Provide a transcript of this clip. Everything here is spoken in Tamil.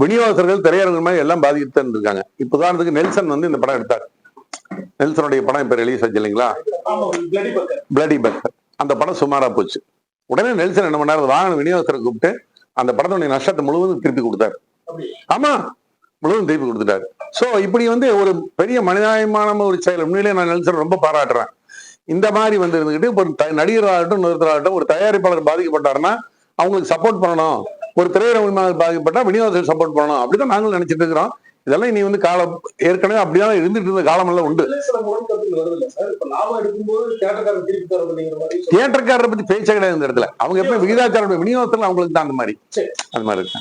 விநியோகஸ்தர்கள் திரையரங்கு மாதிரி எல்லாம் பாதித்து இருக்காங்க இப்ப உதாரணத்துக்கு நெல்சன் வந்து இந்த படம் எடுத்தார். நெல்சனுடைய படம் இப்ப ரிலீஸ் ஆச்சு இல்லைங்களா? பிளடி பக்கர் அந்த படம் சுமாரா போச்சு. உடனே நெல்சன் என்ன பண்ணாரு? வாகன விநியோகஸ்தரை கூப்பிட்டு அந்த படத்துடைய நஷ்டத்தை முழுவதும் திருப்பி கொடுத்தாரு. ஆமா முழுவதும் திருப்பி கொடுத்துட்டாரு. சோ இப்படி வந்து ஒரு பெரிய மனிதாயமான ஒரு செயல் உண்மையிலே நான் நெல்சன் ரொம்ப பாராட்டுறேன். இந்த மாதிரி வந்து இருந்துகிட்டு ஒரு த- நடிகராகட்டும் நிறுத்தராகட்டும் ஒரு தயாரிப்பாளர் பாதிக்கப்பட்டாருன்னா அவங்களுக்கு சப்போர்ட் பண்ணணும். ஒரு திரையுறவு பாதிக்கப்பட்டா விநியோகத்தில் சப்போர்ட் பண்ணணும். அப்படிதான் நாங்களும் நினைச்சிட்டு இருக்கிறோம். இதெல்லாம் இனி வந்து காலம் ஏற்கனவே அப்படிதான் இருந்துட்டு இருந்த காலம் எல்லாம் உண்டு தியேட்டர்காரரை பத்தி பேச்சே கிடையாது இந்த இடத்துல. அவங்க எப்ப விகிதாச்சாரம் விநியோகத்துல அவங்களுக்கு தான் அந்த மாதிரி. அந்த மாதிரி இருக்கு.